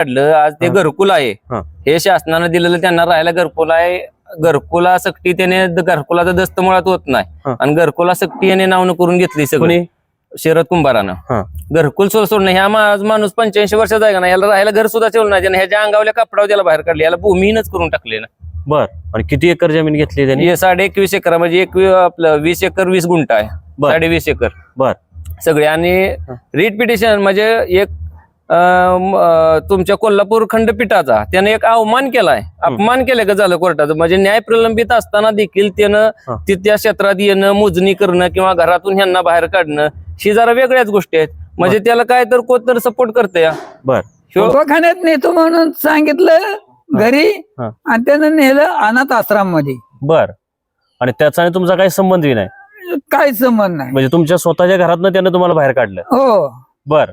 काढलं आज ते. घरकुल आहे. हा. शासनानं दिलेलं त्यांना राहायला घरकुल आहे. घरकुला सक्ती त्याने घरकुलाचा दस्त मुळात होत नाही. आणि घरकुला सक्ती याने नावनं करून घेतली सगळी. शरद कुंभारानं. हा. घरकुल सोड सोडणं ह्या माणूस पंच्याऐंशी वर्षाचा आहे का ना याला राहायला घर सुद्धा ठेवलं नाही ह्याच्या अंगावल्या कपडावर त्याला बाहेर काढले. याला भूमिहीनच करून टाकले ना. बर. आणि किती एकर जमीन घेतली त्यांनी? हे साडे एकवीस एकर म्हणजे एक आपलं वीस एकर वीस गुंठ आहे. साडे वीस एकर. बर. सगळे. आणि. रीट पिटिशन म्हणजे एक तुमच्या कोल्हापूर खंडपीठाचा त्याने एक अवमान केलाय. अपमान केलाय का झालं कोर्टाचं? म्हणजे न्याय प्रलंबित असताना देखील त्यानं. ति- त्या क्षेत्रात येणं मोजणी करणं किंवा घरातून ह्यांना बाहेर काढणं ही जरा वेगळ्याच गोष्टी आहेत. म्हणजे त्याला काय तर कोण तर सपोर्ट करते या बर. ह्यो- दवाखान्यात नेतो म्हणून सांगितलं घरी हा. आणि त्यानं नेलं अनाथ आश्रममध्ये बर. आणि त्याचा आणि तुमचा काही संबंधही नाही? काही संबंध नाही. म्हणजे तुमच्या स्वतःच्या घरातनं त्यानं तुम्हाला बाहेर काढलं? हो. बर.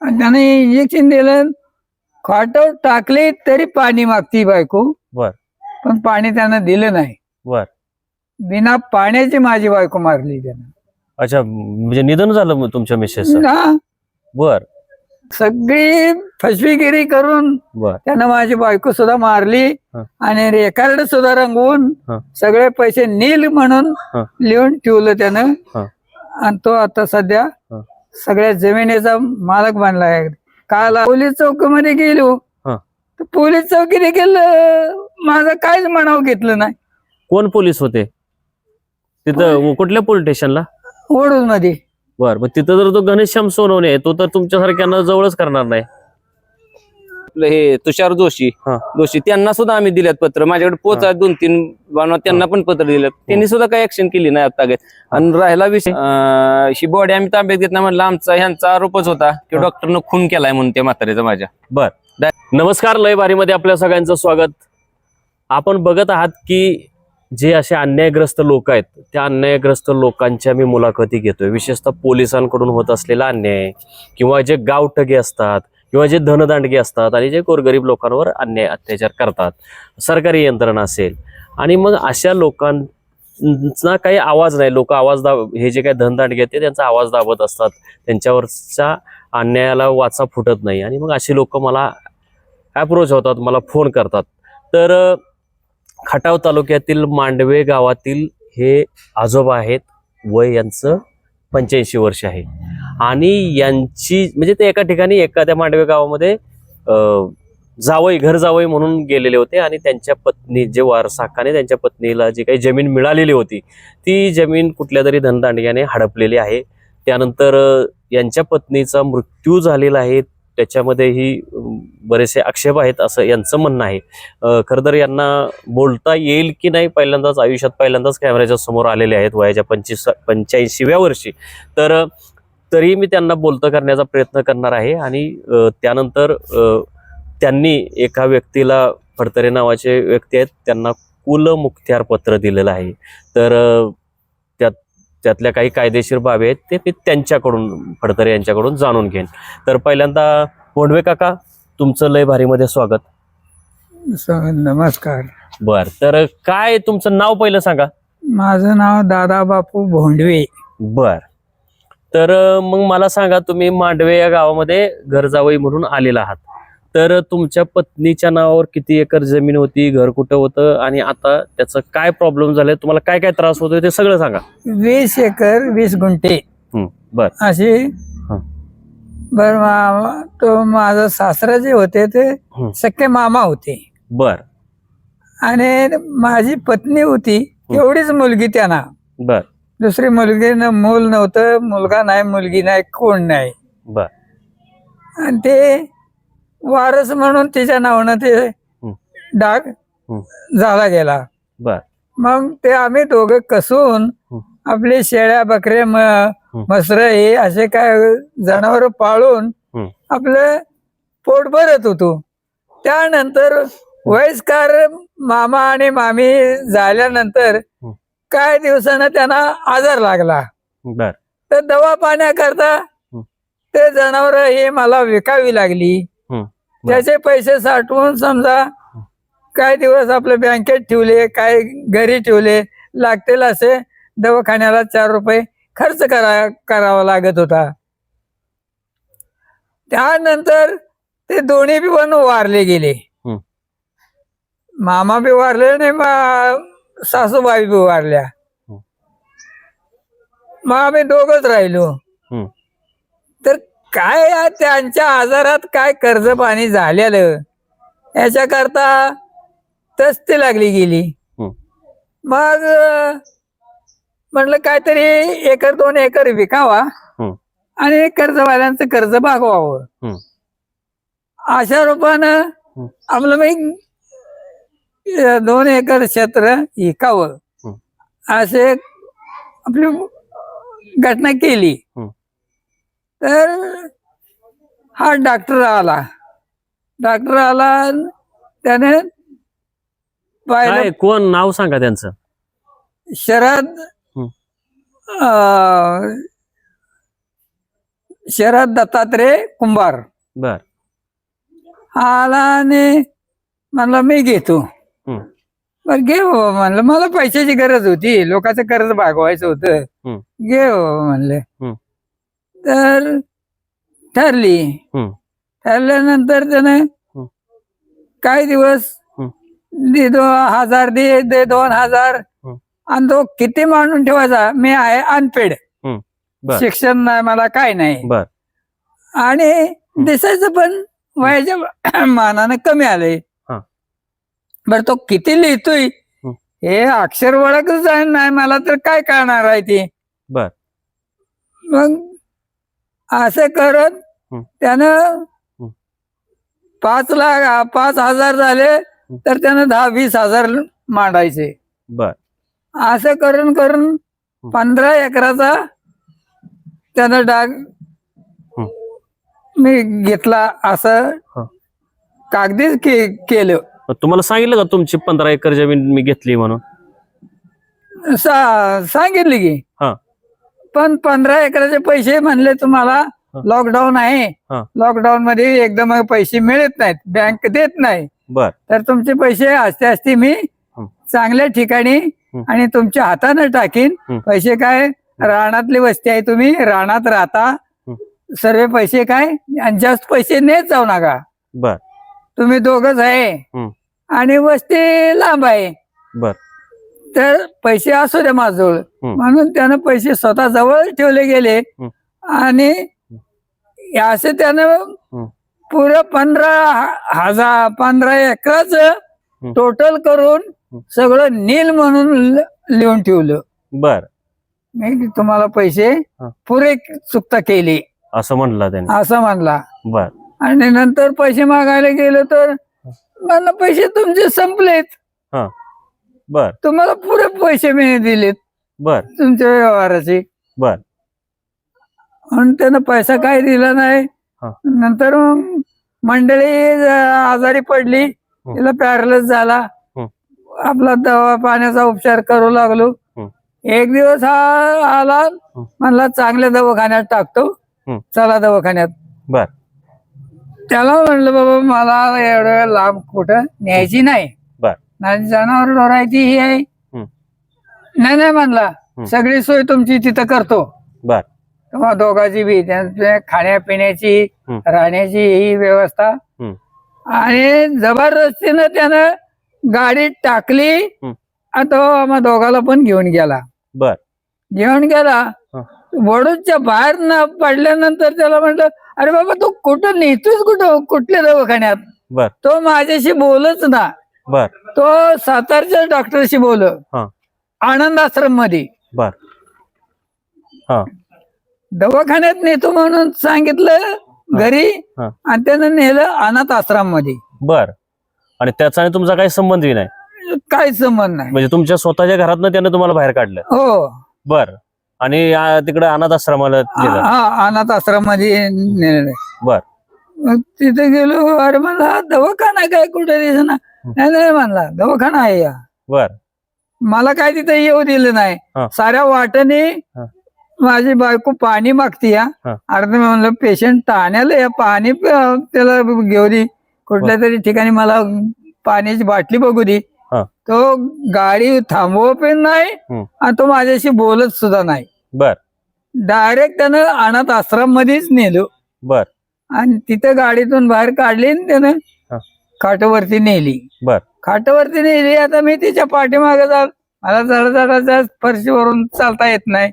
त्याने इंजेक्शन दिलं खाटावर टाकले तरी पाणी मागती बायको बर. पण पाणी त्यानं दिलं नाही बर बिना पाण्याची माझी बायको मारली त्यानं अच्छा म्हणजे निधन झालं मग तुमच्या मिसेस हा, बर सगळी फसवीगिरी करून बर त्यानं माझी बायको सुद्धा मारली हा. आणि रेकॉर्ड सुद्धा रंगवून हा. सगळे पैसे नील म्हणून हा. लिहून ठेवलं त्यानं हा. आणि तो आता सध्या. सगळ्या जमिनीचा मालक बनला आहे काल पोलीस चौकीमध्ये गेलो. हा. तर पोलीस चौकीने गेलं. माझं काहीच म्हणावं घेतलं नाही. कोण पोलीस होते? तिथं कुठल्या पोलीस स्टेशनला? ओढून मध्ये. बर मग तिथं जर तो गणेशश्याम सोनवणे आहे, तो तर तुमच्यासारख्यांना जवळच करणार नाही. आपलं हे तुषार जोशी हा. जोशी त्यांना सुद्धा आम्ही दिल्यात पत्र. माझ्याकडे पोच आहेत दोन तीन बनवा त्यांना पण पत्र दिलं त्यांनी सुद्धा काही ऍक्शन केली नाही आता आणि राहिला विषय अं, ही बॉडी आम्ही ताब्यात घेत नाही म्हणलं आमचा ह्यांचा आरोपच होता की हा. डॉक्टरनं खून केलाय म्हणून त्या म्हाताऱ्याचा माझ्या. बर. नमस्कार लय बारीमध्ये आपल्या सगळ्यांचं स्वागत. आपण बघत आहात की जे असे अन्यायग्रस्त लोक आहेत त्या अन्यायग्रस्त लोकांच्या मी मुलाखती घेतोय. विशेषतः पोलिसांकडून होत असलेला अन्याय किंवा जे गावठगे असतात किंवा जे धनदांडगे असतात आणि जे गोरगरीब लोकांवर अन्याय अत्याचार करतात सरकारी यंत्रणा असेल. आणि मग अशा लोकांचा काही आवाज नाही. लोक आवाज दाब हे जे काही धनदांडगे आहेत ते त्यांचा आवाज दाबत असतात. त्यांच्यावरच्या अन्यायाला वाचा फुटत नाही. आणि मग अशी लोक मला ॲप्रोच होतात मला फोन करतात. तर खटाव तालुक्यातील मांडवे गावातील हे आजोबा आहेत. वय यांचं पंच्याऐंशी वर्ष आहे. आणि यांची म्हणजे ते एका ठिकाणी एखाद्या मांडवे गावामध्ये जावई घर जावई म्हणून गेलेले होते आणि त्यांच्या पत्नी जे वारसाकाने त्यांच्या पत्नीला जी काही जमीन मिळालेली होती ती जमीन कुठल्या तरी धनदांडग्याने हडपलेली आहे. त्यानंतर यांच्या पत्नीचा मृत्यू झालेला आहे. त्याच्यामध्येही बरेचसे आक्षेप आहेत असं यांचं म्हणणं आहे. खरं तर यांना बोलता येईल की नाही पहिल्यांदाच आयुष्यात पहिल्यांदाच कॅमेऱ्याच्या समोर आलेले आहेत वयाच्या पंचवीस पंच्याऐंशीव्या वर्षी. तर तरी मी त्यांना बोलतं करण्याचा प्रयत्न करणार आहे. आणि त्यानंतर त्यांनी एका व्यक्तीला फडतरे नावाचे व्यक्ती आहेत त्यांना कुलमुख्त्यार पत्र दिलेलं आहे. तर त्यात त्यातल्या काही कायदेशीर बाबी आहेत ते मी त्यांच्याकडून फडतरे यांच्याकडून जाणून घेईन. तर पहिल्यांदा भोंडवे काका तुमचं लय भारीमध्ये स्वागत. नमस्कार. बर तर काय तुमचं नाव पहिलं सांगा. माझं नाव दादा बापू भोंडवे बर. तर मग मला सांगा तुम्ही मांडवे या गावामध्ये घरजावई म्हणून आलेला आहात. तर तुमच्या पत्नीच्या नावावर किती एकर जमीन होती घर कुठं होतं आणि आता त्याचं काय प्रॉब्लेम झालाय? तुम्हाला काय काय त्रास होतोय ते सगळं सांगा. वीस एकर वीस गुंठे. बर. अशी. बर मा- तो माझा सासरा जे होते ते. सख्खे मामा होते. बर. आणि माझी पत्नी होती तेवढीच मुलगी त्यांना. बर. दुसरी मुलगी न मूल नव्हतं मुलगा नाही मुलगी नाही कोण नाही बर आणि ते वारस म्हणून तिच्या नावानं ते. डाग. झाला गेला बर मग ते आम्ही दोघं कसून. आपले शेळ्या म मसर हे असे काय जनावर पाळून. आपलं पोट भरत होतो त्यानंतर वयस्कर मामा आणि मामी झाल्यानंतर काही दिवसानं त्यांना आजार लागला. बर. तर दवा पाण्याकरता. ते जनावर हे मला विकावी लागली. त्याचे पैसे साठवून समजा काही दिवस आपले बँकेत ठेवले काय घरी ठेवले लागतील असे दवाखान्याला चार रुपये खर्च करा करावा लागत होता. त्यानंतर ते दोन्ही बी पण वारले गेले. मामा बी वारले आणि मा- सासूबाई बी वारल्या हम्म. मग आम्ही दोघच राहिलो. तर काय या त्यांच्या आजारात काय कर्ज पाणी झालेलं याच्याकरता तस्ती लागली गेली. मग अं, म्हणलं काहीतरी एकर दोन एकर विकावा. आणि कर्जवाल्यांचं कर्ज भागवावं. अशा रूपानं. आपलं मी दोन एकर क्षेत्र विकावं हम्म. असे आपली घटना केली. तर हा डॉक्टर आला डॉक्टर आला त्याने काय पाहिलं कोण नाव सांगा त्यांचं शरद. अं, शरद दत्तात्रय कुंभार बर हा आला आणि म्हणला मी घेतो. बर घे बाबा म्हणलं मला पैशाची गरज होती लोकांचं कर्ज भागवायचं होतं. घे बाबा म्हणले. तर ठरली. ठरल्यानंतर त्याने काही दिवस. दे दो हजार दे दे दोन हजार. आणि तो किती मांडून ठेवायचा मी आहे अनपेड. शिक्षण नाही मला काय नाही बर आणि दिसायचं पण वयाच्या मानानं कमी आलंय हा. बर तो किती लिहितोय? हम्म. हे अक्षर ओळखच आहे नाही मला तर काय कळणार आहे ते? बर. मग असं करत. त्यानं पाच लाख पाच हजार झाले तर त्यानं दहा वीस हजार मांडायचे. बर. असं करून करून पंधरा एकराचा त्यानं डाग हं. मी घेतला असं हं. कागदीच के केलं. मग तुम्हाला सांगितलं का तुमची पंधरा एकर जमीन मी घेतली म्हणून? सा सांगितले की. हा. पण पंधरा एकराचे पैसे म्हणले तुम्हाला. लॉकडाऊन आहे. हा. लॉकडाऊन मध्ये एकदम पैसे मिळत नाहीत बँक देत नाही. बर. तर तुमचे पैसे असते असते मी हं. चांगल्या ठिकाणी. आणि तुमच्या हाताने टाकीन. पैसे काय? रानातली वस्ती आहे तुम्ही रानात राहता. हं. सर्व पैसे काय? आणि जास्त पैसे नेत जाऊ नका. बर. तुम्ही दोघच आहे हं. आणि वस्ती लांब आहे बर तर पैसे असू द्या माझजवळ. म्हणून त्यानं पैसे स्वतः जवळ ठेवले गेले. आणि असे त्यानं. पुरं पंधरा हजार पंधरा एकराच. टोटल करून. सगळं नील म्हणून लिहून ठेवलं बर मी तुम्हाला पैसे. पुरे चुकता केली असं म्हणलं त्याने असं म्हणला बर आणि नंतर पैसे मागायला गेलो तर मला पैसे तुमचे संपलेत. हा. बर. तुम्हाला पुरे पैसे मी दिलेत बर. तुमच्या व्यवहाराचे. बर. म्हणून त्यानं पैसा काय दिला नाही. हा. नंतर मग मंडळी ज- आजारी पडली. तिला पॅरलस झाला. हं. आपला दवा पाण्याचा उपचार करू लागलो. हं. एक दिवस हा आला. म्हणला चांगल्या दवाखान्यात टाकतो. हं. चला दवाखान्यात. बर. त्याला म्हणलं बाबा मला एवढं लांब कुठं न्यायची नाही बर नाही जनावर डोरायची ही आहे. नाही नाही म्हणला. सगळी सोय तुमची तिथं करतो बर तेव्हा दोघांची बी त्यांच्या खाण्यापिण्याची हं. राहण्याची ही व्यवस्था हं. आणि जबरदस्तीनं त्यानं गाडी टाकली हं. आणि तो आम्हा दोघाला पण घेऊन गेला बर घेऊन गेला हं. वडूच्या बाहेर न पडल्यानंतर त्याला म्हटलं अरे बाबा तू कुठं नेतोस कुठं? कुठल्या दवाखान्यात? बर. तो माझ्याशी बोलच ना. बर. तो सातारच्या डॉक्टरशी बोल हा. आनंद आश्रममध्ये बर. हा. दवाखान्यात नेतो म्हणून सांगितलं घरी हा. आणि त्यानं नेलं अनाथ आश्रममध्ये बर. आणि त्याचा आणि तुमचा काही संबंधही नाही? काहीच संबंध नाही. म्हणजे तुमच्या स्वतःच्या घरातनं त्याने तुम्हाला बाहेर काढलं? हो. बर. आणि तिकडे अनाथ आश्रमाला नेलं. हा अनाथ आश्रममध्ये नेलं बर. मग तिथे गेलो अरे म्हणला दवाखाना काय कुठे दिसना नाही नाही म्हणला दवाखाना आहे या. बर. मला काय तिथे येऊ दिलं नाही. हा. साऱ्या वाटेने हा. माझी बायको पाणी मागती या हा. अर्ध म्हणलं पेशंट ताण्याला या पाणी प- त्याला घेऊ दे. कुठल्या तरी ठिकाणी मला पाण्याची बाटली बघू दे. तो गाडी थांबव पण नाही हम्म. आणि तो माझ्याशी बोलत सुद्धा नाही. बर. डायरेक्ट त्यानं अनाथ आश्रम मध्येच नेलो. बर. आणि तिथं गाडीतून बाहेर काढली आणि त्यानं हा. खाटावरती नेली. बर. खाटावरती नेली आता मी तिच्या पाठीमागे जा मला जरा जरा जरा फरशीवरून चालता येत नाही.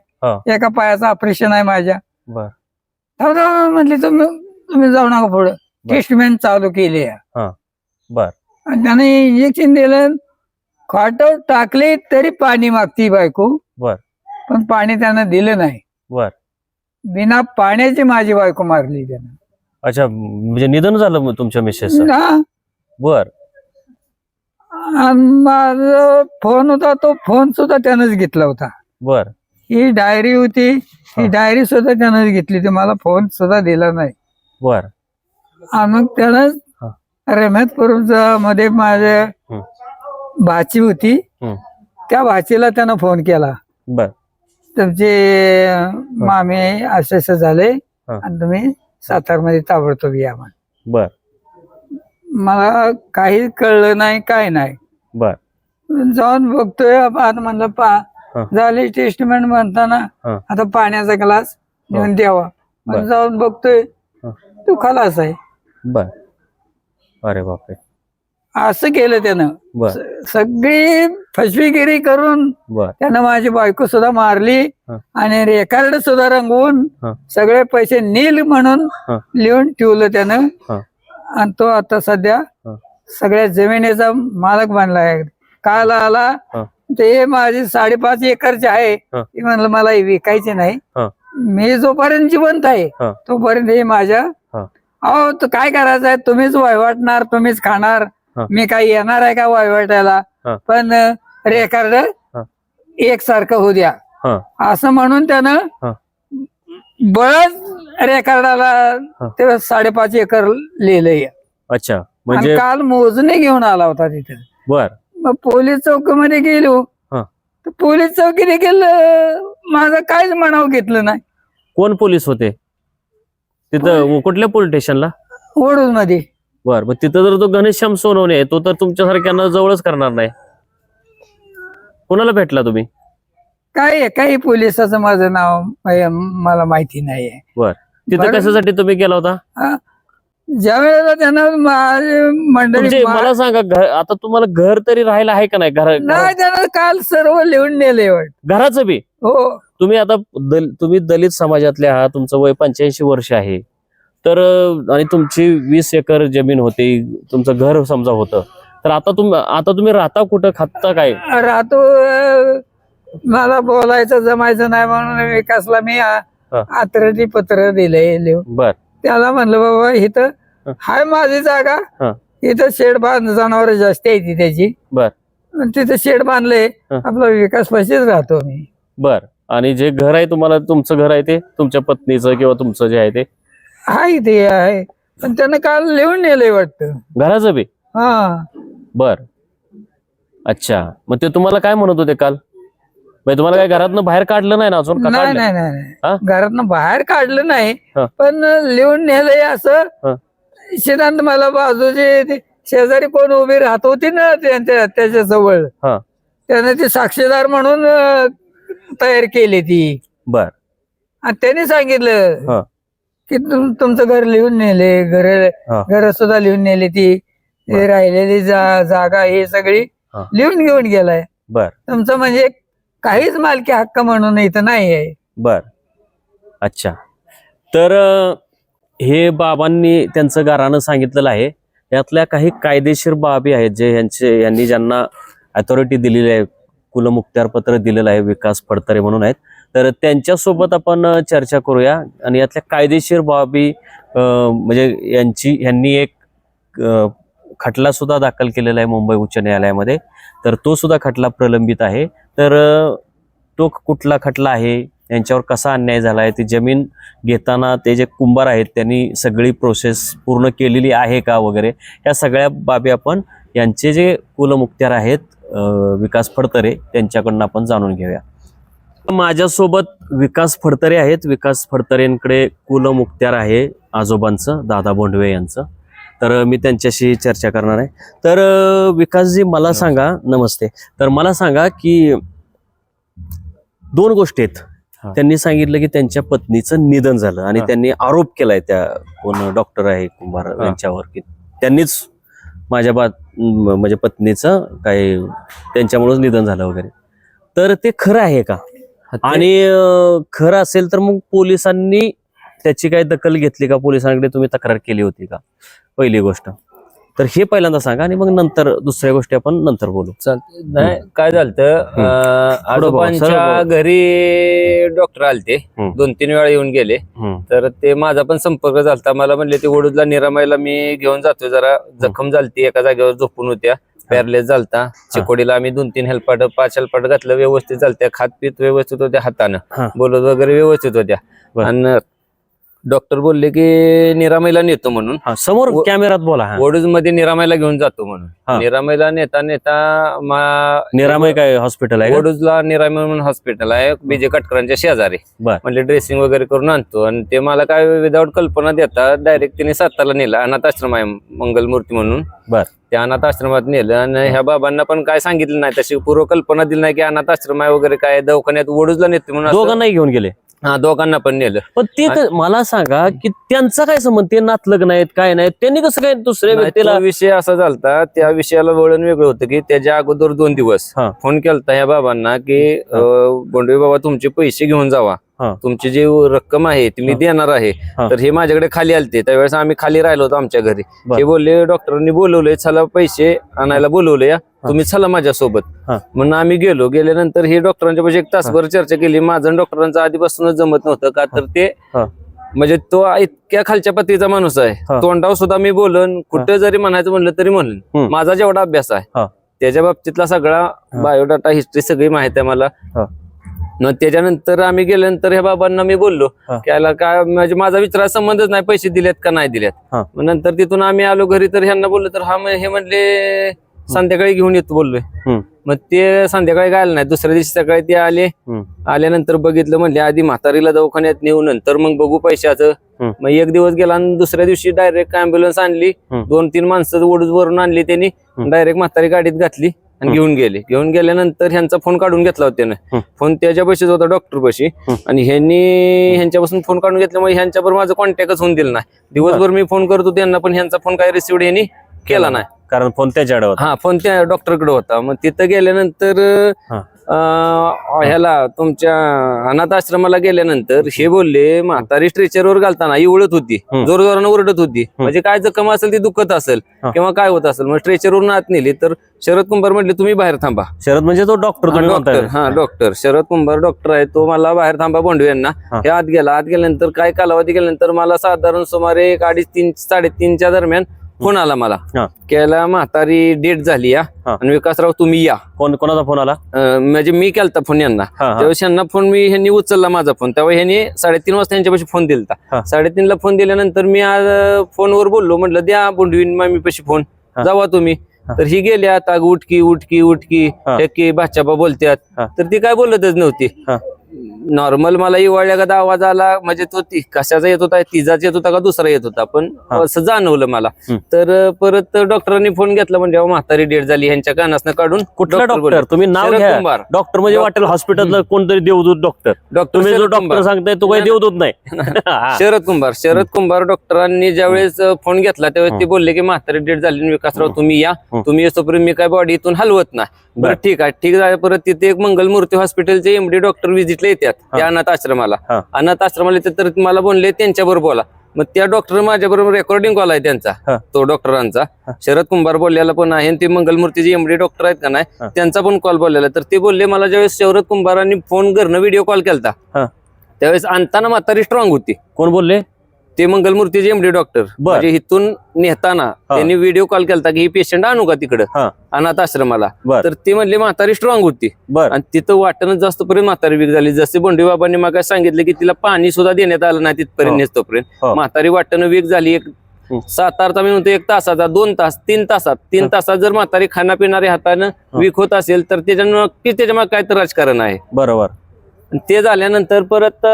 एका पायाचं ऑपरेशन आहे माझ्या. बर. थांब थांब म्हटली तुम्ही तुम्ही जाऊ नका पुढं. ट्रीटमेंट चालू केली आहे. बर. आणि त्याने इंजेक्शन दिलं. खाटावर टाकले तरी पाणी मागती बायको बर. पण पाणी त्यानं दिलं नाही बर बिना पाण्याची माझी बायको मारली त्यानं अच्छा म्हणजे निधन झालं मग तुमच्या मिसेस हा. बर आणि माझा फोन होता तो फोन सुद्धा त्यानंच घेतला होता बर ही डायरी होती हा. ही डायरी सुद्धा त्यानंच घेतली होती मला फोन सुद्धा दिला नाही बर आणि मग त्यानं हा. मध्ये माझ्या. भाची होती. त्या भाचीला त्यानं फोन केला. बर. तुमचे मामे असे असे झाले. आणि तुम्ही सातारमध्ये ताबडतोब या म्हण. बर. मला काही कळलं नाही काय नाही. बर. जाऊन बघतोय आता म्हणलं पा हा. झाली टेस्टमेंट म्हणताना हा. आता पाण्याचा ग्लास नेऊन द्यावा. मग बर. जाऊन बघतोय. हा. तू खलास आहे. बर. अरे बापरे. असं केलं त्यानं बर स- सगळी फसवीगिरी करून बर त्यानं माझी बायको सुद्धा मारली हा. आणि रेकॉर्ड सुद्धा रंगवून हा. सगळे पैसे नील म्हणून हा. लिहून ठेवलं त्यानं हा. आणि तो आता सध्या हा. सगळ्या जमिनीचा मालक बनलाय काल आला हा. ते माझी साडेपाच एकरचे आहे हा. ते म्हणलं मला हे विकायचे नाही हा. मी जोपर्यंत जिवंत आहे हा. तोपर्यंत हे माझ्या हा. अहो तर काय करायचं आहे तुम्हीच वहिवाटणार तुम्हीच खाणार. मी काही येणार आहे का वहिवाटायला हा. पण रेकॉर्ड. एकसारखं होऊ द्या. असं म्हणून त्यानं. बळच रेकॉर्डाला. ते साडेपाच एकर लिहिलंय. अच्छा. म्हणजे काल मोजणी घेऊन आला होता तिथे. बर. मग पोलीस चौकीमध्ये गेलो. हा. तर पोलीस चौकीने गेलं माझं काहीच म्हणावं घेतलं नाही. कोण पोलीस होते? तिथं कुठल्या पोलीस स्टेशनला? ओढून मध्ये बर मग तिथं जर तो गणेशश्याम सोनवणे आहे तो तर तुमच्यासारख्यांना जवळच करणार नाही. कोणाला भेटला तुम्ही? काय आहे, काही पोलिसाचं माझं नाव मला माहिती नाही आहे बर. तिथं बरं. कशासाठी तुम्ही गेला होता? ज्या वेळेला त्यानं माझी मंडळी तुमचे मा- मला सांगा घर आता तुम्हाला घर तरी राहायला आहे का नाही? घर घर- नाही त्यानं काल सर्व लिहून नेले घराचं बी? हो. तुम्ही आता दल, तुम्ही दलित समाजातले आहात तुमचं वय पंच्याऐंशी वर्ष आहे. तर आणि तुमची वीस एकर जमीन होती तुमचं घर समजा होतं तर आता तुम्ही आता तुम्ही राहता कुठं खाता काय? राहतो मला बोलायचं जमायचं नाही म्हणून विकासला मी. आत्रटी पत्र लिहून. बर. त्याला म्हणलं बाबा इथं. हाय माझी जागा. इथं शेड बांध जनावर जास्त आहे ती त्याची. बर. तिथं शेड बांधले. आपला विकास पैसेच राहतो मी. बर. आणि जे घर आहे तुम्हाला तुमचं घर आहे ते तुमच्या पत्नीचं किंवा तुमचं जे आहे ते? हाय ते आहे. पण त्यानं काल लिहून नेलंय वाटतं. घराचं बी? हा. बर. अच्छा. मग ते तुम्हाला काय म्हणत होते काल? म्हणजे तुम्हाला काय घरातनं बाहेर काढलं नाही ना अजून? का नाही काढलं? नाही नाही. हा? नाही घरातनं बाहेर काढलं नाही हा. पण लिहून नेलंय हा. असं सिद्धांत मला बाजूचे ते शेजारी कोण उभी राहत होती ना त्यांच्या त्याच्याजवळ. हा. त्याने ती साक्षीदार म्हणून अं, तयार केली ती. बर. आणि त्याने सांगितलं हा. की तुम- तुमचं घर लिहून नेले घर हा. घर सुद्धा लिहून नेली ती राहिलेली जा- जागा हे सगळी हा. लिहून घेऊन गेलाय. बर. तुमचं म्हणजे काहीच मालकी हक्क म्हणून इथं नाही आहे बर. अच्छा. तर अं, हे बाबांनी त्यांचं गारानं सांगितलेलं आहे. यातल्या काही कायदेशीर बाबी आहेत जे यांचे यांनी ज्यांना अथॉरिटी दिलेली आहे कुलमुक्त्यार पत्र दिलेलं आहे विकास फडतरे म्हणून आहेत. तर त्यांच्यासोबत आपण चर्चा करूया. आणि यातल्या कायदेशीर बाबी म्हणजे यांची यांनी एक खटला सुद्धा दाखल केलेला आहे मुंबई उच्च न्यायालयामध्ये. तर तो सुद्धा खटला प्रलंबित आहे. तर तो कुठला खटला आहे? यांच्यावर कसा अन्याय झाला आहे? ती जमीन घेताना ते जे कुंभार आहेत त्यांनी सगळी प्रोसेस पूर्ण केलेली आहे का वगैरे? या सगळ्या बाबी आपण यांचे जे कुलमुक्त्यार आहेत विकास फडतरे त्यांच्याकडनं आपण जाणून घेऊया. माझ्यासोबत विकास फडतरे आहेत. विकास फडतरेंकडे कुलमुक्त्यार आहे आजोबांचं दादा बोंडवे यांचं. तर मी त्यांच्याशी चर्चा करणार आहे. तर विकासजी मला सांगा नमस्ते. तर मला सांगा की दोन गोष्टी आहेत. त्यांनी सांगितलं की त्यांच्या पत्नीचं निधन झालं आणि. त्यांनी आरोप केलाय त्या कोण डॉक्टर आहे कुंभार. यांच्यावर की त्यांनीच माझ्या बा म- म्हणजे पत्नीचं काय त्यांच्यामुळेच निधन झालं वगैरे. तर ते खरं आहे का? आणि खरं असेल तर मग पोलिसांनी त्याची काही दखल घेतली का? पोलिसांकडे तुम्ही तक्रार केली होती का? पहिली गोष्ट. तर हे पहिल्यांदा सांगा आणि मग नंतर दुसऱ्या गोष्टी आपण नंतर बोलू. नाही काय झालं. आजोबांच्या. घरी डॉक्टर आलते. दोन तीन वेळा येऊन गेले. तर ते माझा पण संपर्क झालता. मला म्हणले ते वडूदला निरामायला मी घेऊन जातोय जरा. जखम झालती एका जागेवर झोपून होत्या. पॅरलेस झालता चिकोडीला आम्ही दोन तीन हेल्पाट पाच हेल्पाट घातलं व्यवस्थित झालत्या खात पीत व्यवस्थित होत्या. हातानं. बोलत वगैरे व्यवस्थित होत्या. आणि डॉक्टर बोलले की निरामाईला नेतो म्हणून. हा समोर व- कॅमेरात बोला हा. वडूजमध्ये निरामाईला घेऊन जातो म्हणून. निरामाईला नेता नेता मा- निरामय काय हॉस्पिटल आहे का? वडूजला निरामय म्हणून हॉस्पिटल आहे. बीजे कटकरांच्या शेजारी. बर. म्हणजे ड्रेसिंग वगैरे करून आणतो. आणि ते मला काय विदाऊट कल्पना देता डायरेक्ट तिने सातारला नेलं अनाथ आश्रम आहे मंगलमूर्ती म्हणून. बर. त्या अनाथ आश्रमात नेलं आणि ह्या बाबांना पण काय सांगितलं नाही तशी पूर्व कल्पना दिली नाही की अनाथ आश्रम आहे वगैरे काय दवाखान्यात वडूजला नेते म्हणून असं- दोघांनाही घेऊन गेले? हा दोघांना पण नेलं. पण ते क- मला सांगा की त्यांचा काय संबंध? ते नातलग नाहीत काय नाहीत? त्यांनी कसं काय दुसऱ्या नाही, व्यक्तीला तो विषय असा झालता त्या विषयाला वळण वेगळं होतं की त्याच्या अगोदर दोन दिवस हा. फोन केलता ह्या बाबांना की अं, बोंडवे बाबा तुमचे पैसे घेऊन जावा. हा. तुमची जी रक्कम आहे ती मी हा. देणार आहे हा. तर हे माझ्याकडे खाली आलते त्यावेळेस आम्ही खाली राहिलो होतो आमच्या घरी बर. हे बोलले डॉक्टरांनी बोलवले चला पैसे आणायला बोलवले या तुम्ही चला माझ्यासोबत हा. म्हणून आम्ही गेलो गेल्यानंतर हे डॉक्टरांच्या पाशी एक तासभर चर्चा केली माझं आणि डॉक्टरांचं आधीपासूनच जमत नव्हतं का तर ते हा. म्हणजे तो इतक्या खालच्या पत्रीचा माणूस हा. आहे तोंडावर सुद्धा मी बोलन कुठं जरी म्हणायचं म्हणलं तरी हम्म. माझा जेवढा अभ्यास हा. आहे त्याच्या बाबतीतला सगळा बायोडाटा हिस्ट्री सगळी माहिती आहे मला हा. मग त्याच्यानंतर आम्ही गेल्यानंतर ह्या बाबांना मी बोललो हा. की याला काय म्हणजे माझा विचारा संबंधच नाही पैसे दिलेत का नाही दिलेत हा. मग नंतर तिथून आम्ही आलो घरी तर ह्यांना बोललो तर हा म्हण- हे म्हणले संध्याकाळी घेऊन येतो बोललोय हम्म. मग ते संध्याकाळी गायला नाही दुसऱ्या दिवशी सकाळी ते आले हम्म. आल्यानंतर बघितलं म्हणले आधी म्हातारीला दवाखान्यात नेऊ नंतर मग बघू पैशाचं हम्म. मग एक दिवस गेला आणि दुसऱ्या दिवशी डायरेक्ट अँब्युलन्स आणली हम्म. दोन तीन माणसं वडूज वरून आणली त्यांनी हम्म. डायरेक्ट म्हातारी गाडीत घातली आणि. घेऊन गेले. घेऊन गेल्यानंतर ह्यांचा फोन काढून घेतला होता त्यानं. फोन त्याच्या पैसेच होता डॉक्टर पशी. आणि ह्यांनी ह्यांच्यापासून फोन काढून घेतल्यामुळे ह्यांच्याबरोबर माझं कॉन्टॅक्टच होऊन दिलं नाही. दिवसभर मी फोन करतो त्यांना पण ह्यांचा फोन काय रिसिव्ह ह्यांनी केला नाही. कारण फोन त्याच्याकडे होता. हा फोन त्या डॉक्टरकडे होता. मग तिथं गेल्यानंतर ह्याला तुमच्या अनाथ आश्रमाला गेल्यानंतर हे बोलले म्हातारी स्ट्रेचरवर घालताना ही उडत होती. हम्म. जोर जोरानं ओरडत होती. म्हणजे काय जखम असेल ती दुखत असेल. किंवा काय होत असेल. मग स्ट्रेचरवरून आत नेली तर शरद कुंभार म्हटले तुम्ही बाहेर थांबा. शरद म्हणजे तो डॉक्टर डॉक्टर हा डॉक्टर शरद कुंभार डॉक्टर आहे तो मला बाहेर थांबा बोंडवे यांना. हा. हे आत गेला. आत गेल्यानंतर काय कालावधी गेल्यानंतर मला साधारण सुमारे एक अडीच तीन साडेतीनच्या दरम्यान फोन आला मला हा. केला म्हातारी डेट झाली या हा. आणि विकासराव तुम्ही या कोण कोणाचा फोन आला अं, म्हणजे मी केलता फोन यांना हा, हा. त्यावेळेस यांना फोन मी ह्यांनी उचलला माझा फोन त्यावेळी ह्यांनी साडेतीन वाजता यांच्यापाशी फोन हा. दिलता साडेतीनला फोन दिल्यानंतर मी आज अं, फोनवर बोललो म्हटलं द्या बोंडवीन मी पशी फोन हा. जावा तुम्ही हा. तर ही गेल्या आता उठकी उठकी उठकी हा. टक्की बाच्याबा बोलत्यात हा. तर ती काय बोलतच नव्हती हा. नॉर्मल मला इवाळ्या आवाज आला म्हणजे तो ती कशाचा येत होता तिचाच येत होता का दुसरा येत होता? पण. असं जाणवलं मला. तर परत डॉक्टरांनी फोन घेतला म्हणजे म्हातारी डेट झाली ह्यांच्या कानासनं काढून कुठला डॉक्टर तुम्ही नाव घ्या. कुंभार. डॉक्टर म्हणजे वाटेल हॉस्पिटलला कोणतरी देवदूत डॉक्टर. डॉक्टर तुम्ही जो डॉक्टर. सांगताय तो काही देवदूत नाही. शरद कुंभार. शरद कुंभार डॉक्टरांनी ज्यावेळेस फोन घेतला त्यावेळेस ते बोलले की म्हातारी डेट झाली आणि विकासराव तुम्ही या. तुम्ही येतोपर्यंत मी काय बॉडी इथून हलवत नाही. बरं. ठीक आहे. ठीक आहे परत तिथे एक मंगलमूर्ती हॉस्पिटलचे एमडी डॉक्टर व्हिजिटला येतात त्या अनाथ आश्रमाला. अनाथ आश्रमाला येतात तर मला बोलले त्यांच्याबरोबर बोला मग त्या डॉक्टर माझ्या बरोबर रेकॉर्डिंग कॉल आहे. त्यांचा तो डॉक्टरांचा. शरद कुंभार बोललेला पण आहे आणि ते मंगलमूर्तीचे एमडी डॉक्टर आहेत का नाही. त्यांचा पण कॉल बोललेला तर ते बोलले मला ज्यावेळेस शरद कुंभारांनी फोन करणं व्हिडिओ कॉल केलता हा. त्यावेळेस आणताना म्हातारी स्ट्रॉंग होती कोण बोलले ते मंगलमूर्तीचे एमडी डॉक्टर बर. म्हणजे इथून नेताना त्यांनी व्हिडिओ कॉल केलता की ही पेशंट आणू का तिकडं. अनाथ आश्रमाला बर तर ते म्हणले म्हातारी स्ट्रॉंग होती बर आणि तिथं वाटणं जास्त पर्यंत म्हातारी वीक झाली जसे बंडी बाबांनी मग सांगितलं की तिला पाणी सुद्धा देण्यात आलं नाही हो. तिथपर्यंत नेसतोपर्यंत हो. म्हातारी वाटणं वीक झाली एक हं. सात आरचा मी म्हणतो एक तासाचा दोन तास तीन तासात तीन हं. तासात जर म्हातारी खाना पिणाऱ्या हातानं. वीक होत असेल तर त्याच्या नक्कीच त्याच्यामागे काय तर राजकारण आहे बरोबर ते झाल्यानंतर परत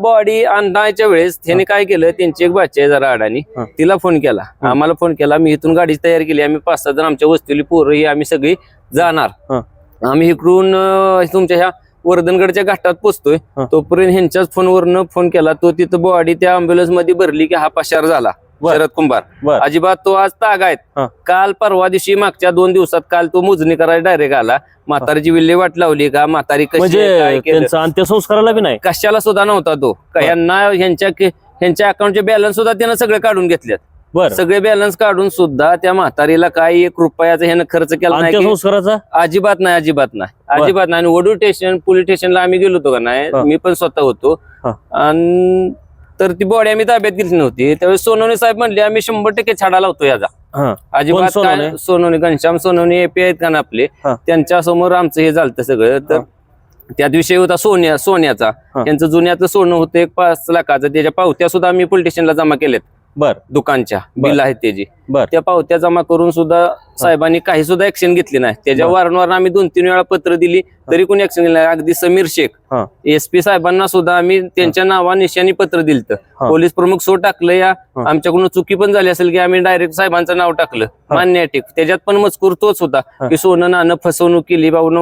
बॉडी आणायच्या वेळेस त्यांनी काय केलं त्यांची एक बाची आहे जरा अडाणी. तिला फोन केला. आम्हाला फोन केला मी इथून गाडी तयार केली आम्ही पाच सहा जण आमच्या वस्तीली पोरं ही आम्ही सगळी जाणार. आम्ही इकडून तुमच्या ह्या वर्धनगडच्या घाटात पोचतोय. तोपर्यंत ह्यांच्याच फोनवरनं फोन केला तो तिथं बॉडी त्या अँब्युलन्समध्ये भरली की हा पशार झाला. शरद कुंभार. अजिबात तो आज ताग आहेत. काल परवा दिवशी मागच्या दोन दिवसात काल तो मोजणी करायला डायरेक्ट आला. म्हातारीची विल्हेवाट लावली का? म्हातारी कशी म्हणजे अंत्यसंस्काराला बी नाही. कशाला सुद्धा नव्हता तो. यांना ह्यांच्या ह्यांच्या अकाउंटचे बॅलन्स सुद्धा त्यानं सगळे काढून घेतलेत. सगळे बॅलन्स काढून सुद्धा त्या म्हातारीला काही एक रुपयाचा ह्यानं खर्च केला नाही अजिबात नाही अजिबात नाही. अजिबात नाही. आणि वडूर स्टेशन पोलीस स्टेशनला आम्ही गेलो होतो का नाही. मी पण स्वतः होतो. आणि तर ती बॉडी आम्ही ताब्यात घेतली नव्हती त्यावेळेस सोनवणे साहेब म्हणले आम्ही शंभर टक्के छाडा लावतो याचा हा अजिबात सोनवणे? काय सोनवणे घनश्याम सोनवणे एपी आहेत का ना आपले हा. त्यांच्यासमोर आमचं हे झालं सगळं तर. त्यात विषय होता सोन्या सोन्याचा हा. त्यांचं जुन्याचं सोनं होतं एक पाच लाखाचं त्याच्या पावत्या सुद्धा आम्ही पोलीस स्टेशनला जमा केल्यात बर. दुकानच्या. बिल आहेत त्याची बर. त्या पावत्या जमा करून सुद्धा साहेबांनी काही सुद्धा ऍक्शन घेतली नाही. त्याच्या. वारंवार आम्ही दोन तीन वेळा पत्र दिली तरी कोणी ऍक्शन घेतली नाही. अगदी समीर शेख. एसपी साहेबांना सुद्धा आम्ही त्यांच्या नावा निशाणी पत्र दिलं. पोलीस प्रमुख सो टाकलं या. आमच्याकडून चुकी पण झाली असेल की आम्ही डायरेक्ट साहेबांचं नाव टाकलं. मान्य ठीक त्याच्यात पण मजकूर तोच होता. की सोनं नाणं फसवणूक केली. बाबून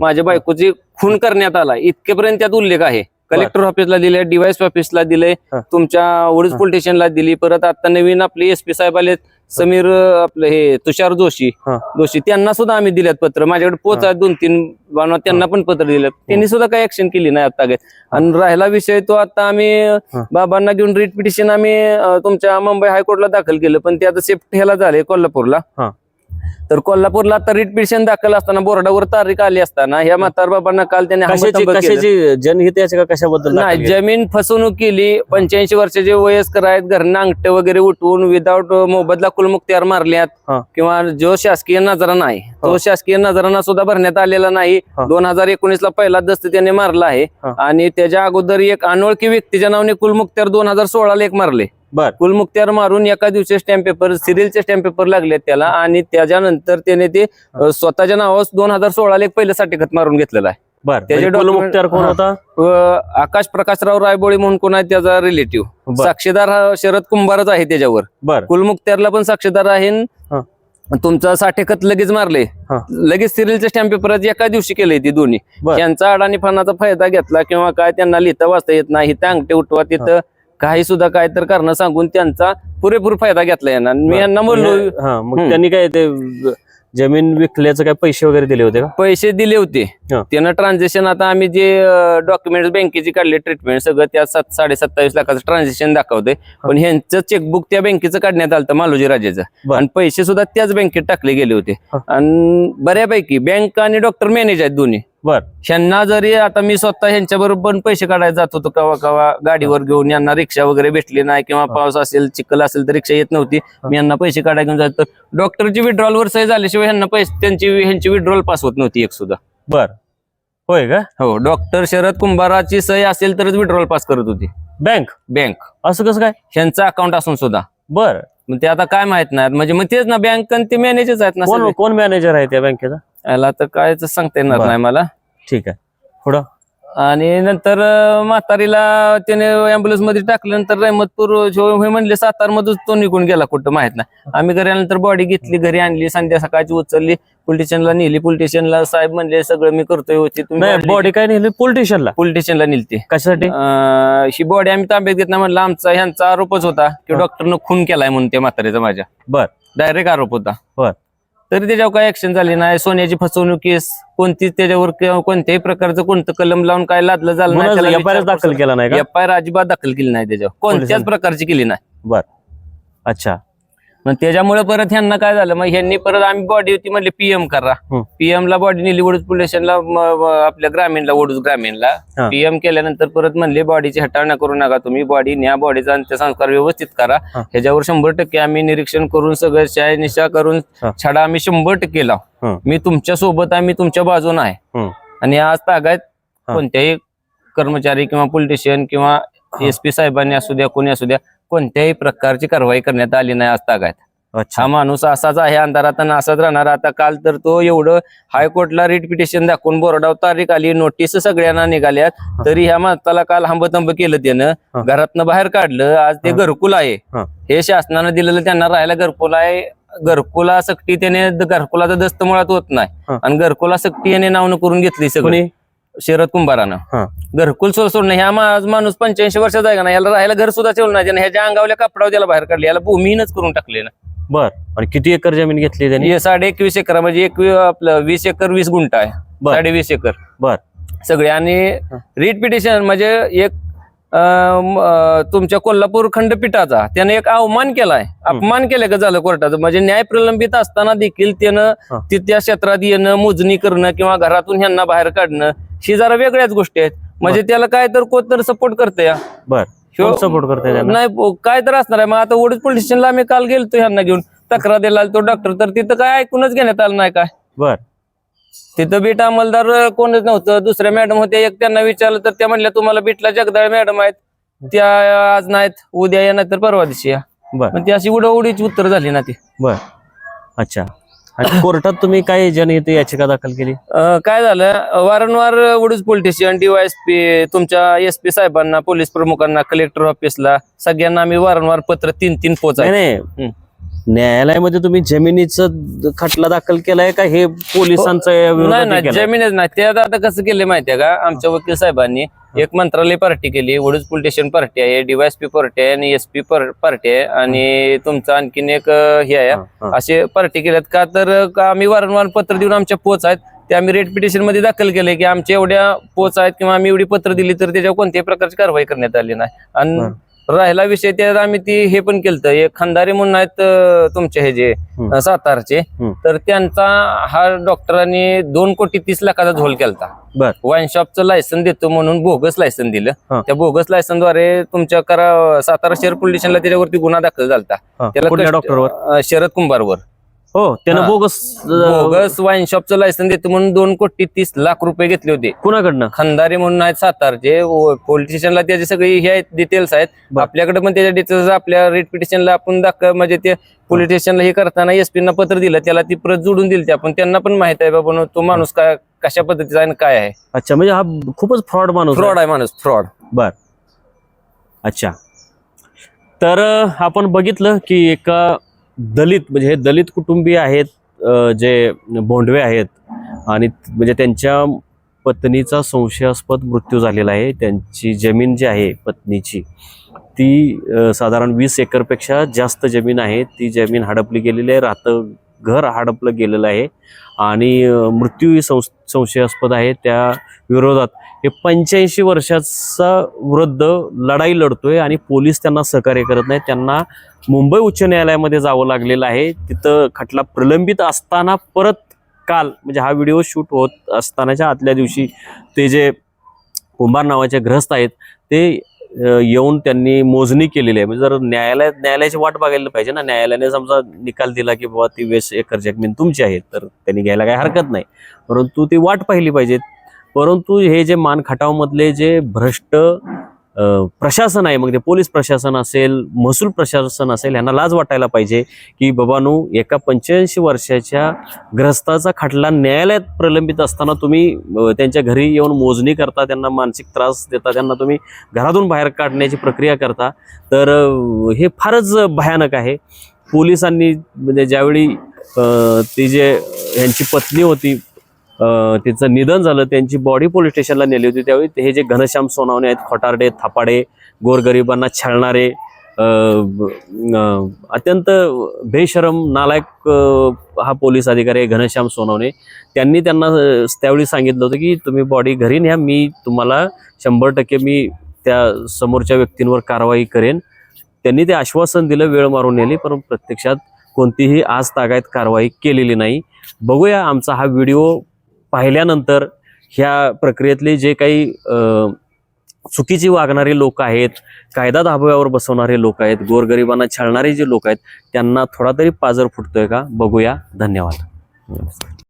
माझ्या बायकोची खून करण्यात आला. इतकेपर्यंत त्यात उल्लेख आहे. कलेक्टर ऑफिसला दिले डिवाइस ऑफिसला दिले. तुमच्या वडूज. पोलीस स्टेशनला दिली. परत आता नवीन आपले एसपी साहेब आले समीर आपले हे तुषार जोशी. जोशी त्यांना सुद्धा आम्ही दिल्यात पत्र. माझ्याकडे पोच आहेत दोन तीन बाबा त्यांना पण पत्र दिलं त्यांनी सुद्धा काही ऍक्शन केली नाही आता आणि राहिला विषय तो आता आम्ही. बाबांना घेऊन रिट पिटिशन आम्ही तुमच्या मुंबई हायकोर्टला दाखल केलं. पण ते आता सेफ्ट ह्याला झाले कोल्हापूरला. तर कोल्हापूरला आता रिट पिटिशन दाखल असताना बोर्डावर तारीख आली असताना ह्या म्हातार बाबांना काल त्यांनी कशाची जनहित याची का कशाबद्दल दाखल नाही? जमीन फसवणूक केली पंच्याऐंशी वर्षाचे वयस्कर आहेत घरनं अंगठे वगैरे उठवून विदाऊट मोबदला कुलमुक्त्यार मारल्यात हा. किंवा जो शासकीय नजरा नाही तो हा. शासकीय नजराना सुद्धा भरण्यात आलेला नाही हा. दोन हजार एकोणीस ला पहिला दस्त त्याने मारला आहे हा. आणि त्याच्या अगोदर एक अनोळखी व्यक्तीच्या नावाने कुलमुक्त्यार दोन हजार सोळाला एक मारले बर कुलमुक्त्यार मारून एका दिवशी स्टॅम्प पेपर सिरियलचे स्टॅम्प पेपर लागले त्याला आणि त्याच्यानंतर त्याने ते अ, स्वतःच्या नावावर दोन हजार सोळाला एक पहिलं साठेखत मारून घेतलेला आहे बर त्याचे म्हणजे document- कोण हा. होता व आकाश प्रकाशराव रायबोळे म्हणून कोण आहे त्याचा रिलेटिव्ह बर. साक्षीदार हा शरद कुंभारच आहे त्याच्यावर बर कुलमुक्त्यारला पण साक्षीदार आहे न हा. तुमचा साठेखत लगेच मारले हा. लगेच सिरियलचे स्टॅम्प पेपर एका दिवशी केले ती दोन्ही बर. त्यांचा अडाणी फणाचा फायदा घेतला किंवा काय त्यांना लिहिता वाचता येत नाही इथं अंगठे उठवा तिथं काही सुद्धा काय तर कारण सांगून त्यांचा पुरेपूर फायदा घेतला यांना मी. यांना म्हणलो हा मग. त्यांनी काय ते जमीन विकल्याचं काय पैसे वगैरे दिले होते का पैसे दिले होते. त्यानं ट्रान्झॅक्शन आता आम्ही जे डॉक्युमेंट बँकेची काढले ट्रीटमेंट सगळं त्या सात साडे सत्तावीस लाखाचं ट्रान्झॅक्शन दाखवते पण ह्यांचं चेकबुक त्या बँकेचं काढण्यात आलं मालोजी राजाचं. आणि पैसे सुद्धा त्याच बँकेत टाकले गेले होते. आणि बऱ्यापैकी बँक आणि डॉक्टर मॅनेज आहेत दोन्ही बर. ह्यांना जरी आता मी स्वतः ह्यांच्या बरोबर पैसे काढायला जात होतो कवा कवा गाडीवर घेऊन यांना रिक्षा वगैरे भेटली नाही किंवा पाऊस असेल चिखल असेल तर रिक्षा येत नव्हती. मी यांना पैसे काढायला घेऊन जातो डॉक्टरची withdrawal वर सही झाल्याशिवाय ह्यांना पैसे त्यांची ह्यांची विड्रॉल पास होत नव्हती एक सुद्धा. बर. होय का? हो डॉक्टर शरद कुंभाराची सही असेल तरच विड्रॉल पास करत होती. बँक? बँक. असं कसं काय? ह्यांचं अकाउंट असून सुद्धा. बर. मग ते आता काय माहीत नाही म्हणजे मग तेच ना बँक आणि ते मॅनेजर्स आहेत ना कोण सगळे. कोण मॅनेजर आहे त्या बँकेचा? याला तर काय सांगता येणार बर. नाही मला. ठीक आहे. पुढं? आणि नंतर अं, म्हातारीला त्याने अँब्युलन्समध्ये टाकल्यानंतर रहमतपूर हे म्हणले सातार मधून तो निघून गेला कुठं माहीत नाही. आम्ही घरी आल्यानंतर बॉडी घेतली घरी आणली संध्या सकाळची उचलली पोलीस स्टेशनला नेली पोलीस स्टेशनला साहेब म्हणले सगळं मी करतोय होती नाही बॉडी काय नेली? पोलीस स्टेशनला नेलती. कशासाठी? अं, ही बॉडी आम्ही ताब्यात घेत नाही म्हणलं आमचा ह्यांचा आरोपच होता की. डॉक्टरनं खून केलाय म्हणून त्या म्हातारीचा माझ्या. बर. डायरेक्ट आरोप होता. बर. तरी त्याच्यावर काही ऍक्शन झाली नाही. सोन्याची फसवणूक केस कोणतीच त्याच्यावर किंवा कोणत्याही प्रकारचं कोणतं कलम लावून काय लादलं झालं गुन्हा एफ आय आर दाखल केला नाही. का? एफ आय आर अजिबात दाखल केली नाही त्याच्यावर. कोणत्याच पोलिसांनी? प्रकारची केली नाही. बर. अच्छा. मग त्याच्यामुळे परत ह्यांना काय झालं मग ह्यांनी परत आम्ही बॉडी होती म्हणले पीएम करा. पीएम ला बॉडी नेली वडूज पोलीस स्टेशनला म- म- आपल्या ग्रामीणला वडूज ग्रामीणला हा. पीएम केल्यानंतर परत म्हणले बॉडीची हटावण्या करू नका तुम्ही बॉडी न्या बॉडीचा अंत्यसंस्कार व्यवस्थित करा हा. ह्याच्यावर शंभर टक्के आम्ही निरीक्षण करून सगळं शाय निशा करून हा. छडा आम्ही शंभर टक्के लाव. मी तुमच्यासोबत मी तुमच्या बाजून आहे. आणि आज तागायत हा. कोणत्याही कर्मचारी किंवा पोलिटिशियन किंवा हा. एसपी साहेबांनी असू द्या कोणी असू द्या कोणत्याही प्रकारची कारवाई करण्यात आली नाही आज तागायत. अच्छा. हा माणूस असाच आहे अंधारात आणि असाच राहणार. आता काल तर तो एवढं हायकोर्टला रिट पिटिशन दाखवून बोर्डावर तारीख आली नोटीस सगळ्यांना निघाल्यात. तरी ह्या माणसाला काल हंबतंब केलं. त्यानं. घरातनं बाहेर काढलं. आज ते. घरकुल आहे. हा. शासनानं दिलेलं त्यांना राहायला घरकुल आहे. घरकुला सक्ती त्याने घरकुलाचा दस्त मुळात होत नाही. आणि घरकुला सक्ती याने नावनं करून घेतली सगळी. शरद कुंभारानं. हा. घरकुल सोड सोडणं ह्या माणूस पंच्याऐंशी वर्षाचा आहे का ना याला राहायला घर सुद्धा ठेवलं नाही ह्याच्या अंगावल्या कपडावर त्याला बाहेर काढले. याला भूमिहीनच करून टाकले ना. बर. आणि किती एकर जमीन घेतली त्यांनी? साडे एकवीस एकर म्हणजे एक आपलं वीस एकर वीस गुंठ आहे. साडे वीस एकर. बर. सगळे. आणि रीट पिटिशन म्हणजे एक तुमच्या कोल्हापूर खंडपीठाचा. त्याने एक अवमान केलाय. अपमान केलं का झालं कोर्टाचं? म्हणजे न्याय प्रलंबित असताना देखील त्यानं. ति- त्या क्षेत्रात येणं मोजणी करणं किंवा घरातून ह्यांना बाहेर काढणं ही जरा वेगळ्याच गोष्टी आहेत. म्हणजे त्याला काय तर कोण तर सपोर्ट करते या सपोर्ट करते नाही काय तर असणार आहे. मग आता वडील पोलीस स्टेशनला आम्ही काल गेलतो ह्यांना घेऊन. तक्रार द्यायला आलतो डॉक्टर तर तिथं काय ऐकूनच घेण्यात आलं नाही काय? बर. तिथं बीट अंमलदार कोणच नव्हतं. दुसऱ्या मॅडम होत्या एक त्यांना विचारलं तर त्या म्हणल्या तुम्हाला बीटला जगदाळ मॅडम आहेत. त्या आज नाहीत उद्या या नाही तर परवा दिवशी या. बर. पण ती अशी उडवडीची उत्तर झाली ना ती. बर. अच्छा. आणि कोर्टात तुम्ही काय जनहित याचिका दाखल केली? अं, काय झालं वारंवार वडूज पोलीस स्टेशन डीवायएसपी तुमच्या एस पी साहेबांना पोलीस प्रमुखांना कलेक्टर ऑफिसला सगळ्यांना आम्ही वारंवार पत्र तीन तीन नाही पोचाय नाही न्यायालयामध्ये तुम्ही जमिनीचं खटला दाखल केलाय का? हे पोलिसांचं या नाही विरोधात नाही केलंय? जमीनच नाही. ते आता आता कसं केलं माहितीये का? आमच्या वकील साहेबांनी एक मंत्रालय पार्टी केली वडूज पोलीस स्टेशन पार्टी आहे डीवायएसपी पार्टी आहे आणि एसपी पार्टी आहे आणि तुमचं आणखीन एक अं, हे आहे. हा, हा. असे पार्टी केल्यात का? तर का आम्ही वारंवार पत्र देऊन आमच्या पोच आहेत. ते आम्ही रेट पिटिशनमध्ये दाखल केले की आमच्या एवढ्या पोच आहेत किंवा आम्ही एवढी पत्र दिली तर त्याच्यावर कोणत्याही प्रकारची कारवाई करण्यात आली नाही. आणि बरं. राहिला विषय त्यात आम्ही ती हे पण केलं एक खंदारे म्हणून आहेत तुमचे हे जे सातारचे. तर त्यांचा हा डॉक्टरांनी दोन कोटी तीस लाखाचा झोल केलता. बर. वाईन शॉपचं लायसन देतो म्हणून बोगस लायसन दिलं. त्या बोगस लायसनद्वारे तुमच्या करा सातारा शहर पोलीस स्टेशनला त्याच्यावरती गुन्हा दाखल झाला त्याला डॉक्टरवर? शरद कुंभारवर. हो त्यानं हा. बोगस अं, बोगस वाईन शॉपचं लायसन देतो म्हणून दोन कोटी तीस लाख रुपये घेतले होते. कुणाकडनं? खंदारे म्हणून आहेत सातारचे पोलीस स्टेशनला त्याचे सगळे हे आहेत डिटेल्स आहेत. बर. आपल्याकडे पण त्याच्या डिटेल्स आपल्या रेट पिटिशनला आपण दाखल म्हणजे ते पोलीस स्टेशनला हे करताना एसपी ना पत्र दिलं त्याला ती प्रत जोडून दिली ते आपण त्यांना पण माहीत आहे बाबा तो माणूस काय कशा पद्धतीचा आहे आणि काय आहे. अच्छा म्हणजे हा खूपच फ्रॉड माणूस आहे. फ्रॉड आहे माणूस फ्रॉड बर. अच्छा. तर अ, आपण बघितलं की एका दलित म्हणजे हे दलित कुटुंबीय आहेत जे भोंडवे आहेत आणि म्हणजे त्यांच्या पत्नीचा संशयास्पद मृत्यू झालेला आहे. त्यांची जमीन जी आहे पत्नीची ती साधारण वीस एकरपेक्षा जास्त जमीन आहे. ती जमीन हडपली गेलेली आहे राहतं घर हडपलं गेलेलं आहे आणि मृत्यू ही संस संशयास्पद आहे. त्या विरोधात हे पंच्याऐंशी वर्षाचा वृद्ध लढाई लढतोय आणि पोलीस त्यांना सहकार्य करत नाही त्यांना मुंबई उच्च न्यायालयामध्ये जावं लागलेलं आहे. तिथं खटला प्रलंबित असताना परत काल म्हणजे हा व्हिडिओ शूट होत असतानाच्या आतल्या दिवशी ते जे कुंभार नावाचे ग्रस्त आहेत ते येऊन त्यांनी मोजणी केलेली आहे. म्हणजे जर न्यायालयात न्यायालयाची वाट बघायला पाहिजे ना न्यायालयाने समजा निकाल दिला की बाबा ती वेश एकर जमीन तुमची आहे तर त्यांनी घ्यायला काही हरकत नाही. परंतु ती वाट पाहिली पाहिजे. परंतु हे जे मानखटावमधले जे भ्रष्ट प्रशासन आहे मग ते पोलीस प्रशासन असेल महसूल प्रशासन असेल यांना लाज वाटायला पाहिजे की बाबानू एका पंच्याऐंशी वर्षाच्या ग्रस्ताचा खटला न्यायालयात प्रलंबित असताना तुम्ही त्यांच्या घरी येऊन मोजणी करता त्यांना मानसिक त्रास देता त्यांना तुम्ही घरातून बाहेर काढण्याची प्रक्रिया करता तर हे फारच भयानक आहे. पोलिसांनी म्हणजे ज्यावेळी ती जे यांची पत्नी होती अ, तिचं निधन झालं त्यांची बॉडी पोलीस स्टेशनला नेली होती त्यावेळी. हे जे घनश्याम सोनावणे आहेत खोटारडे थापाडे गोरगरिबांना छळणारे अत्यंत बेशरम नालायक हा पोलीस अधिकारी आहे घनश्याम सोनवणे. त्यांनी त्यांना त्यावेळी सांगितलं होतं की तुम्ही बॉडी घरी न्या मी तुम्हाला शंभर टक्के मी त्या समोरच्या व्यक्तींवर कारवाई करेन. त्यांनी ते आश्वासन दिलं वेळ मारून नेली पण प्रत्यक्षात कोणतीही आज तागायत कारवाई केलेली नाही. बघूया आमचा हा व्हिडिओ पाहिल्यानंतर ह्या प्रक्रियेतले जे काही अ, चुकीची वागणारे लोक आहेत कायदा धाब्यावर बसवणारे लोक आहेत गोरगरिबांना छळणारे जे लोक आहेत त्यांना थोडा तरी पाजर फुटतोय का? बघूया. धन्यवाद.